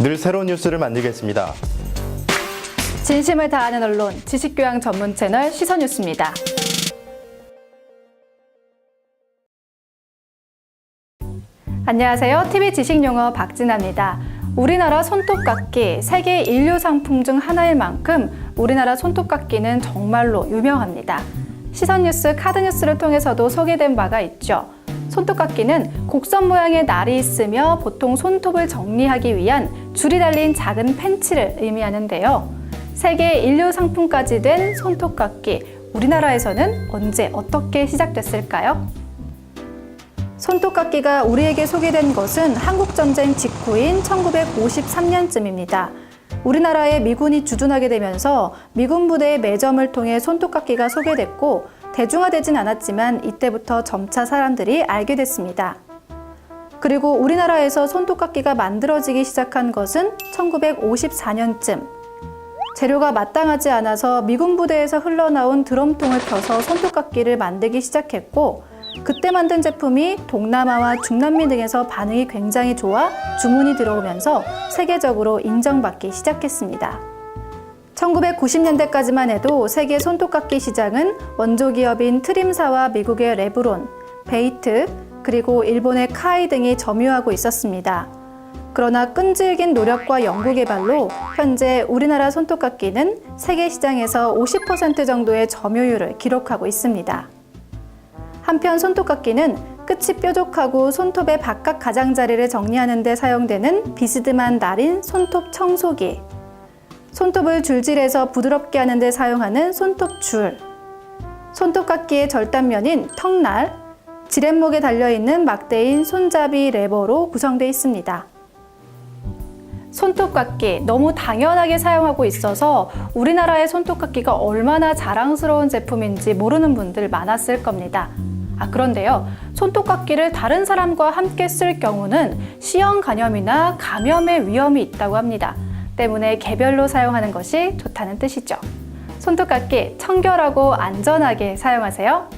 늘 새로운 뉴스를 만들겠습니다. 진심을 다하는 언론, 지식교양 전문 채널 시선뉴스입니다. 안녕하세요. TV 지식용어 박진아입니다. 우리나라 손톱깎이 세계 인류 상품 중 하나일 만큼 우리나라 손톱깎이는 정말로 유명합니다. 시선뉴스, 카드뉴스를 통해서도 소개된 바가 있죠. 손톱깎이는 곡선 모양의 날이 있으며 보통 손톱을 정리하기 위한 줄이 달린 작은 펜치를 의미하는데요. 세계 인류 상품까지 된 손톱깎이, 우리나라에서는 언제 어떻게 시작됐을까요? 손톱깎이가 우리에게 소개된 것은 한국전쟁 직후인 1953년쯤입니다. 우리나라에 미군이 주둔하게 되면서 미군 부대의 매점을 통해 손톱깎이가 소개됐고 대중화되진 않았지만 이때부터 점차 사람들이 알게 됐습니다. 그리고 우리나라에서 손톱깎이가 만들어지기 시작한 것은 1954년쯤. 재료가 마땅하지 않아서 미군 부대에서 흘러나온 드럼통을 펴서 손톱깎이를 만들기 시작했고 그때 만든 제품이 동남아와 중남미 등에서 반응이 굉장히 좋아 주문이 들어오면서 세계적으로 인정받기 시작했습니다. 1990년대까지만 해도 세계 손톱깎이 시장은 원조 기업인 트림사와 미국의 레브론, 베이트, 그리고 일본의 카이 등이 점유하고 있었습니다. 그러나 끈질긴 노력과 연구 개발로 현재 우리나라 손톱깎이는 세계 시장에서 50% 정도의 점유율을 기록하고 있습니다. 한편 손톱깎이는 끝이 뾰족하고 손톱의 바깥 가장자리를 정리하는 데 사용되는 비스듬한 날인 손톱 청소기, 손톱을 줄질해서 부드럽게 하는 데 사용하는 손톱 줄, 손톱깎이의 절단면인 턱날, 지렛목에 달려있는 막대인 손잡이 레버로 구성되어 있습니다. 손톱깎이 너무 당연하게 사용하고 있어서 우리나라의 손톱깎이가 얼마나 자랑스러운 제품인지 모르는 분들 많았을 겁니다. 아, 그런데요. 손톱깎이를 다른 사람과 함께 쓸 경우는 시형 간염이나 감염의 위험이 있다고 합니다. 때문에 개별로 사용하는 것이 좋다는 뜻이죠. 손톱깎이 청결하고 안전하게 사용하세요.